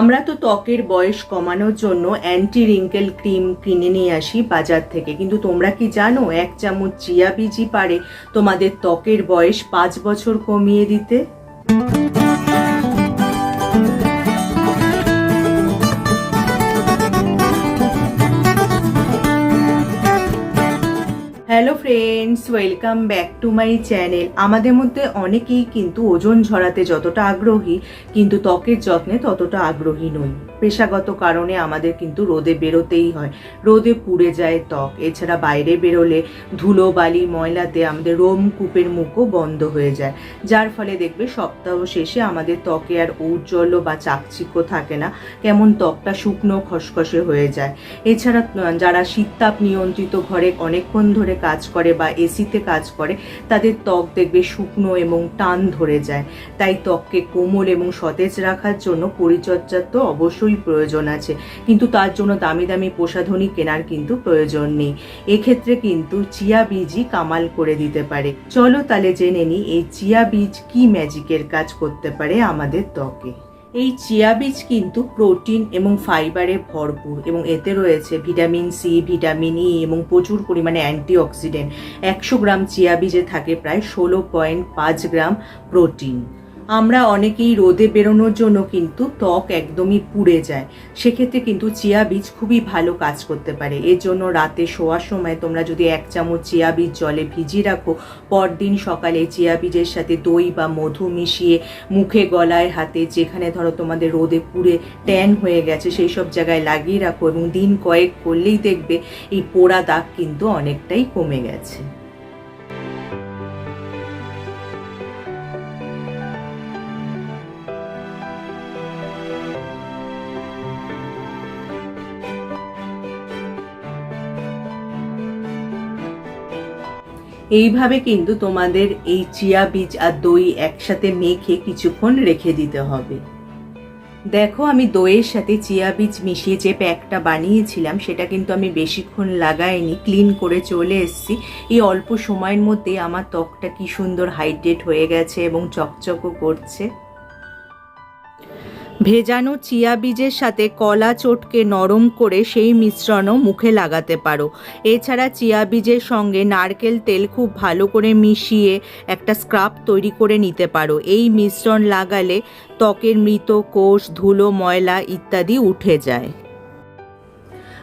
আমরা তো ত্বকের বয়স কমানোর জন্য অ্যান্টি রিঙ্কেল ক্রিম কিনে নিয়ে আসি বাজার থেকে। কিন্তু তোমরা কি জানো, এক চামচ চিয়া বিজি পারে তোমাদের ত্বকের বয়স পাঁচ বছর কমিয়ে দিতে? Friends welcome back to my channel আমাদের মধ্যে অনেকেই কিন্তু ওজন ঝরাতে যতটা আগ্রহী, কিন্তু ত্বকের যত্নে ততটা আগ্রহী নই। পেশাগত কারণে আমাদের কিন্তু রোদে বেরোতেই হয়। রোদে পুড়ে যায় ত্বক। এছাড়া বাইরে বেরোলে ধুলো বালি ময়লাতে আমাদের রোম কূপের মুখও বন্ধ হয়ে যায়। যার ফলে দেখবে সপ্তাহ শেষে আমাদের ত্বকে আর ঔজ্জ্বল্য বা চাকচিক্য থাকে না। কেমন ত্বকটা শুকনো, খসখসে হয়ে যায়। এছাড়া যারা শীততাপ নিয়ন্ত্রিত ঘরে অনেকক্ষণ ধরে কাজ করে বা এসিতে কাজ করে, তাদের ত্বক দেখবে শুকনো এবং টান ধরে যায়। তাই ত্বককে কোমল এবং সতেজ রাখার জন্য পরিচর্যার তো অবশ্যই প্রয়োজন আছে। কিন্তু তার জন্য দামি দামি প্রসাধনী কেনার কিন্তু প্রয়োজন নেই। এক্ষেত্রে কিন্তু চিয়া বীজই কামাল করে দিতে পারে। চলো তাহলে জেনে নিই এই চিয়া বীজ কি ম্যাজিকের কাজ করতে পারে আমাদের ত্বকে? এই চিয়া বীজ কিন্তু প্রোটিন এবং ফাইবারে ভরপুর এবং এতে রয়েছে ভিটামিন সি, ভিটামিন ই এবং প্রচুর পরিমাণে অ্যান্টিঅক্সিডেন্ট। একশো গ্রাম চিয়া বীজে থাকে প্রায় ষোলো পয়েন্ট পাঁচ গ্রাম প্রোটিন। আমরা অনেকেই রোদে বেরোনোর জন্য কিন্তু ত্বক একদমই পুড়ে যায়। সেক্ষেত্রে কিন্তু চিয়া বীজ খুবই ভালো কাজ করতে পারে। এর জন্য রাতে শোয়ার সময় তোমরা যদি এক চামচ চিয়া বীজ জলে ভিজিয়ে রাখো, পরদিন সকালে চিয়া বীজের সাথে দই বা মধু মিশিয়ে মুখে, গলায়, হাতে যেখানে ধরো তোমাদের রোদে পুড়ে ট্যান হয়ে গেছে সেই সব জায়গায় লাগিয়ে রাখো এবং দিন কয়েক করলেই দেখবে এই পোড়া দাগ কিন্তু অনেকটাই কমে গেছে। এইভাবে কিন্তু তোমাদের এই চিয়া বীজ আর দই একসাথে মেখে কিছুক্ষণ রেখে দিতে হবে। দেখো, আমি দইয়ের সাথে চিয়া বীজ মিশিয়ে যে প্যাকটা বানিয়েছিলাম, সেটা কিন্তু আমি বেশিক্ষণ লাগাইনি, ক্লিন করে চলে এসেছি। এই অল্প সময়ের মধ্যে আমার ত্বকটা কি সুন্দর হাইড্রেট হয়ে গেছে এবং চকচকও করছে। ভেজানো চিয়া বীজের সাথে কলা চটকে নরম করে সেই মিশ্রণও মুখে লাগাতে পারো। এছাড়া চিয়া বীজের সঙ্গে নারকেল তেল খুব ভালো করে মিশিয়ে একটা স্ক্রাব তৈরি করে নিতে পারো। এই মিশ্রণ লাগালে ত্বকের মৃত কোষ, ধুলো, ময়লা ইত্যাদি উঠে যায়।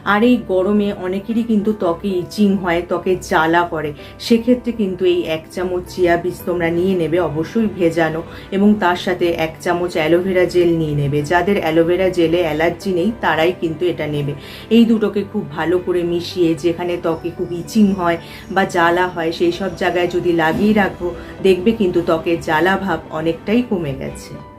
আর এই গরমে অনেকেরই কিন্তু ত্বকে ইচিং হয়, ত্বকে জ্বালা করে। সেক্ষেত্রে কিন্তু এই এক চামচ চিয়া বীজ তোমরা নিয়ে নেবে, অবশ্যই ভেজানো। এবং তার সাথে এক চামচ অ্যালোভেরা জেল নিয়ে নেবে। যাদের অ্যালোভেরা জেলে অ্যালার্জি নেই, তারাই কিন্তু এটা নেবে। এই দুটোকে খুব ভালো করে মিশিয়ে, যেখানে ত্বকে খুব ইচিং হয় বা জ্বালা হয়, সেই সব জায়গায় যদি লাগিয়ে রাখো, দেখবে কিন্তু ত্বকের জ্বালা ভাব অনেকটাই কমে গেছে।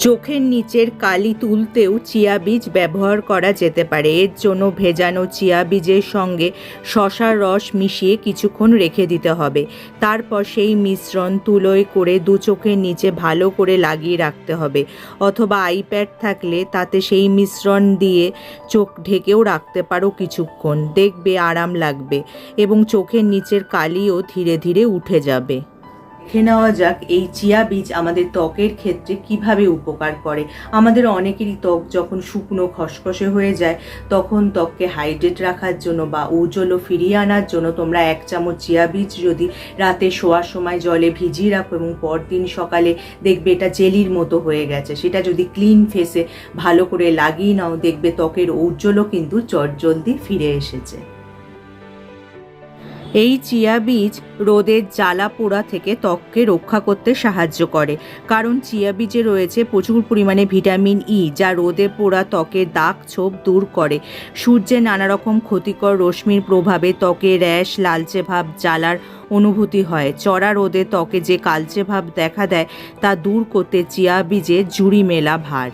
চোখের নিচের কালি তুলতেও চিয়া বীজ ব্যবহার করা যেতে পারে। এর জন্য ভেজানো চিয়া বীজের সঙ্গে শশার রস মিশিয়ে কিছুক্ষণ রেখে দিতে হবে। তারপর সেই মিশ্রণ তুলোয় করে দু চোখের নিচে ভালো করে লাগিয়ে রাখতে হবে। অথবা আইপ্যাড থাকলে তাতে সেই মিশ্রণ দিয়ে চোখ ঢেকেও রাখতে পারো কিছুক্ষণ। দেখবে আরাম লাগবে এবং চোখের নিচের কালিও ধীরে ধীরে উঠে যাবে। দেখে নেওয়া যাক এই চিয়া বীজ আমাদের ত্বকের ক্ষেত্রে কীভাবে উপকার করে। আমাদের অনেকেরই ত্বক যখন শুকনো, খসখসে হয়ে যায়, তখন ত্বককে হাইড্রেট রাখার জন্য বা উজ্জ্বল ফিরিয়ে আনার জন্য তোমরা এক চামচ চিয়া বীজ যদি রাতে শোয়ার সময় জলে ভিজিয়ে রাখো এবং পরদিন সকালে দেখবে এটা জেলির মতো হয়ে গেছে। সেটা যদি ক্লিন ফেসে ভালো করে লাগিয়ে নাও, দেখবে ত্বকের ঔজ্জ্বলও কিন্তু চটজলদি ফিরে এসেছে। এই চিয়া বীজ রোদের জ্বালা পোড়া থেকে ত্বককে রক্ষা করতে সাহায্য করে। কারণ চিয়া বীজে রয়েছে প্রচুর পরিমাণে ভিটামিন ই যা রোদে পোড়া ত্বকের দাগ ছোপ দূর করে। সূর্যের নানা রকম ক্ষতিকর রশ্মির প্রভাবে ত্বকে র্যাশ, লালচে ভাব জ্বালার অনুভূতি হয়। চড়া রোদে ত্বকে যে কালচে ভাব দেখা দেয়, তা দূর করতে চিয়া বীজে জুড়ি মেলা ভার।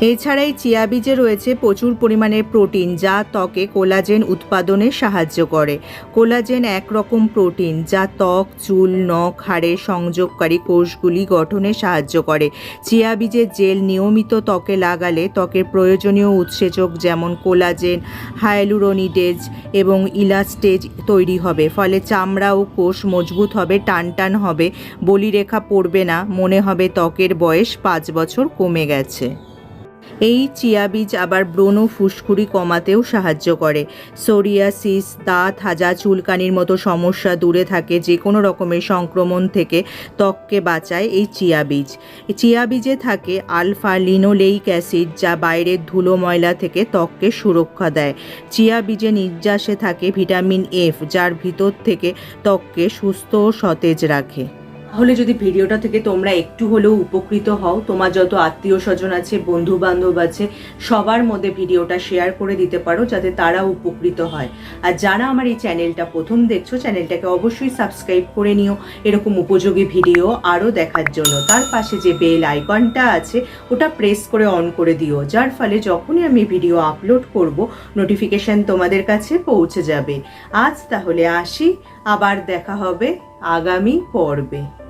এছাড়াই চিয়া বীজে রয়েছে প্রচুর পরিমাণে প্রোটিন, যা ত্বকে কোলাজেন উৎপাদনে সাহায্য করে। কোলাজেন একরকম প্রোটিন, যা ত্বক, চুল, নখ, হাড়ে সংযোগকারী কোষগুলি গঠনে সাহায্য করে। চিয়া বীজের জেল নিয়মিত ত্বকে লাগালে ত্বকের প্রয়োজনীয় উৎসেচক যেমন কোলাজেন, হায়ালুরোনিডেজ এবং ইলাস্টেজ তৈরি হবে, ফলে চামড়া ও কোষ মজবুত হবে, টানটান হবে, বলিরেখা পড়বে না, মনে হবে ত্বকের বয়স পাঁচ বছর কমে গেছে। এই চিয়া বীজ আবার ব্রণ ফুসকুড়ি কমাতেও সাহায্য করে। সোরিয়াসিস দাঁত হাজা, চুলকানির মতো সমস্যা দূরে থাকে যে কোনো রকমের সংক্রমণ থেকে ত্বককে বাঁচায় এই চিয়া বীজ। চিয়া বীজে থাকে আলফা লিনোলেইক অ্যাসিড যা বাইরের ধুলো ময়লা থেকে ত্বককে সুরক্ষা দেয়। চিয়া বীজে নির্যাসে থাকে ভিটামিন এফ, যার ভিতর থেকে ত্বককে সুস্থ ও সতেজ রাখে। তাহলে যদি ভিডিওটা থেকে তোমরা একটু হলেও উপকৃত হও, তোমার যত আত্মীয় স্বজন আছে বন্ধু বান্ধব আছে, সবার মধ্যে ভিডিওটা শেয়ার করে দিতে পারো, যাতে তারা উপকৃত হয়। আর যারা আমার এই চ্যানেলটা প্রথম দেখছ চ্যানেলটাকে অবশ্যই সাবস্ক্রাইব করে নিও। এরকম উপযোগী ভিডিও আরও দেখার জন্য। তার পাশে যে বেল আইকনটা আছে, ওটা প্রেস করে অন করে দিও। যার ফলে যখনই আমি ভিডিও আপলোড করব নোটিফিকেশন তোমাদের কাছে পৌঁছে যাবে। আজ তাহলে আসি, আবার দেখা হবে। আগামী পর্বে।